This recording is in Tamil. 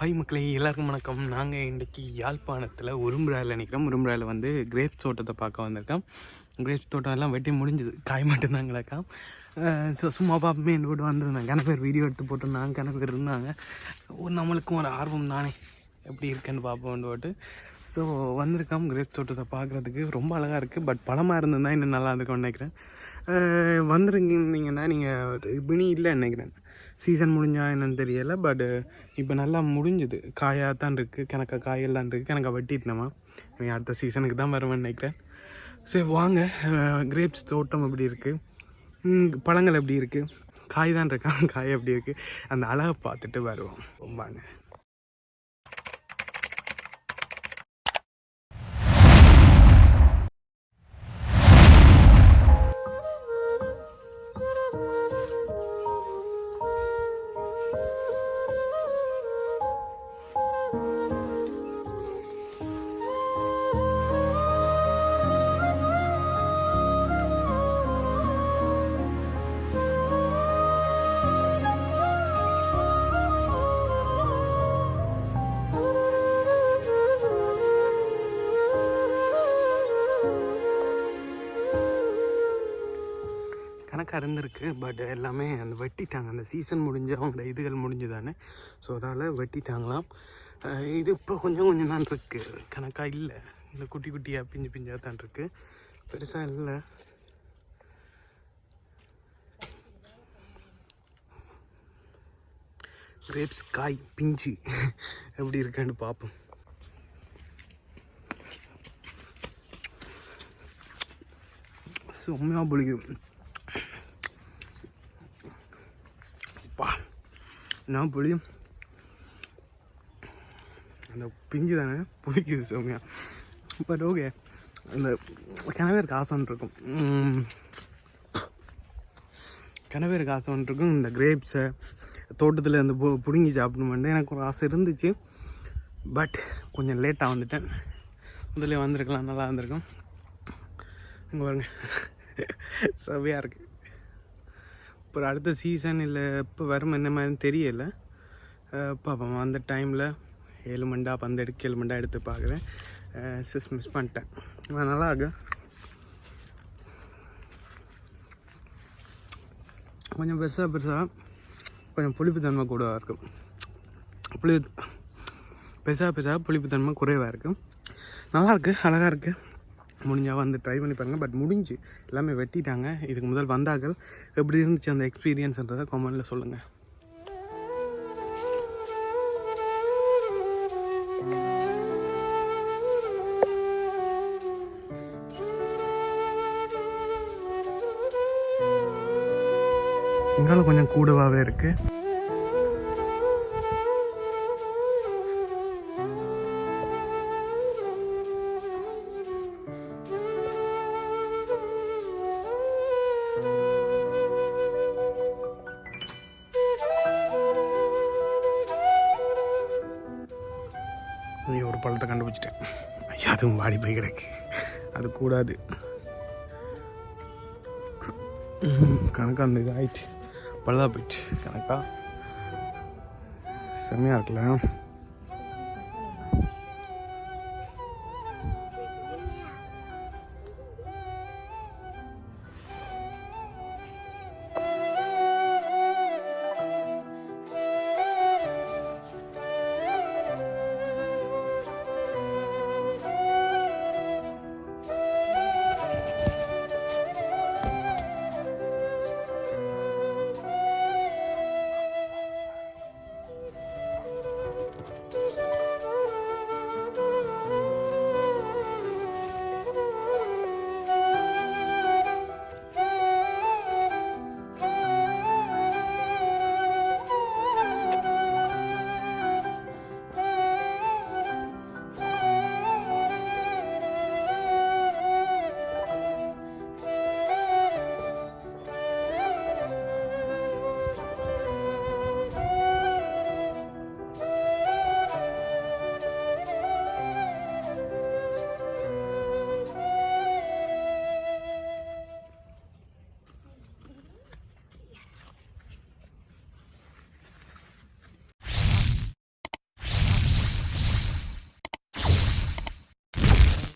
ஹாய் மக்களே எல்லாருக்கும் வணக்கம். நாங்கள் இன்றைக்கி யாழ்ப்பாணத்தில் உரும்புராயில் நிற்கிறோம் உரும்புராயில் வந்து கிரேப்ஸ் தோட்டத்தை பார்க்க வந்திருக்கோம். கிரேப்ஸ் தோட்டம் எல்லாம் வெட்டி முடிஞ்சது. காய் மட்டும்தான் கிடக்காம் ஸோ சும்மா பார்ப்போமே போட்டு வந்திருந்தாங்க கணக்கு பேர் வீடியோ எடுத்து போட்டிருந்தாங்க கணக்கு பேர் இருந்தாங்க. ஒரு நம்மளுக்கும் ஒரு ஆர்வம் தானே. எப்படி இருக்குன்னு பார்ப்போம்னு போட்டு ஸோ வந்திருக்கோம் கிரேப்ஸ் தோட்டத்தை பார்க்குறதுக்கு. ரொம்ப அழகாக இருக்குது பட் பழமாக இருந்ததுன்னா இன்னும் நல்லா இருக்கும்னு நினைக்கிறேன். அஹ் வந்திருந்தீங்கன்னா நீங்கள் இப்படி இல்லை நினைக்கிறேன். சீசன் முடிஞ்சா என்னன்னு தெரியலை பட் uh, இப்போ நல்லா முடிஞ்சுது. காயாக தான் இருக்குது கணக்கா காயெல்லாம் இருக்குது கணக்கா வெட்டிட்டினமா நீ அடுத்த சீசனுக்கு தான் வருவேன்னு நினைக்கிறேன். சரி வாங்க uh, கிரேப்ஸ் தோட்டம் எப்படி இருக்குது பழங்கள் எப்படி இருக்குது காய் தான் இருக்கான் காய் எப்படி இருக்குது அந்த அழகை பார்த்துட்டு வருவோம். வாங்க. கறந்துருக்கு பட் எல்லாமே அந்த வெட்டிட்டாங்க. அந்த சீசன் முடிஞ்சு அவங்களோட இதுகள் முடிஞ்சுதானே. ஸோ அதால் வெட்டிட்டாங்களாம். இது இப்போ கொஞ்சம் கொஞ்சம் தான் இருக்குது கணக்காக இல்லை. இந்த குட்டி குட்டியாக பிஞ்சு பிஞ்சாக தான் இருக்குது பெருசாக இல்லை. கிரேப்ஸ் காய் பிஞ்சு. எப்படி இருக்கான்னு பார்ப்போம் செம்மையாக பிடிக்கும் நான் புளியும் அந்த பிஞ்சு தானே? புளிக்குது சோமியா. பட் ஓகே அந்த கனவேர் காசோன்னு இருக்கும். உம், கனவேர் காசம் இருக்கும். இந்த கிரேப்ஸை தோட்டத்தில் இருந்து பு பிடுங்கி சாப்பிடணுமெண்டு எனக்கு ஒரு ஆசை இருந்துச்சு. பட் கொஞ்சம் லேட்டாக வந்துட்டேன். முதல்ல வந்திருக்கலாம். நல்லா வந்திருக்கும். இங்கே பாருங்க. செவையாக இருக்குது இப்போ அடுத்த சீசன் இல்லை இப்போ வரும் என்ன மாதிரின்னு தெரியல. பார்ப்போம் அந்த டைமில் ஏழு மண்டா பந்து எடுக்க ஏழு மண்டா எடுத்து பார்க்குறேன் சிஸ் மிஸ் பண்ணிட்டேன். ஆனா நல்லா இருக்கு. கொஞ்சம் பெருசாக பெருசாக கொஞ்சம் புளிப்புத்தன்மை கூடவாக இருக்கும் புளி பெருசாக பெருசாக புளிப்புத்தன்மை குறைவாக இருக்கும் நல்லாயிருக்கு அழகாக இருக்குது முடிஞ்சால் வந்து ட்ரை பண்ணி பாருங்கள் பட் முடிஞ்சு எல்லாமே வெட்டிட்டாங்க. இதுக்கு முதல் வந்தார்கள். எப்படி இருந்துச்சு அந்த எக்ஸ்பீரியன்ஸ்ன்றதை கமெண்டில் சொல்லுங்கள் இங்கால கொஞ்சம் கூடவாகவே இருக்குது நீ ஒரு பழத்தை கண்டுபிடிச்சிட்டேன். ஐயா அதுவும் வாடி போய் கிடக்கு. அது கூடாது. கணக்காக அந்த இது ஆயிடுச்சு பழுதாக போயிடுச்சு. கணக்கா? செம்மையாக இருக்குல்ல?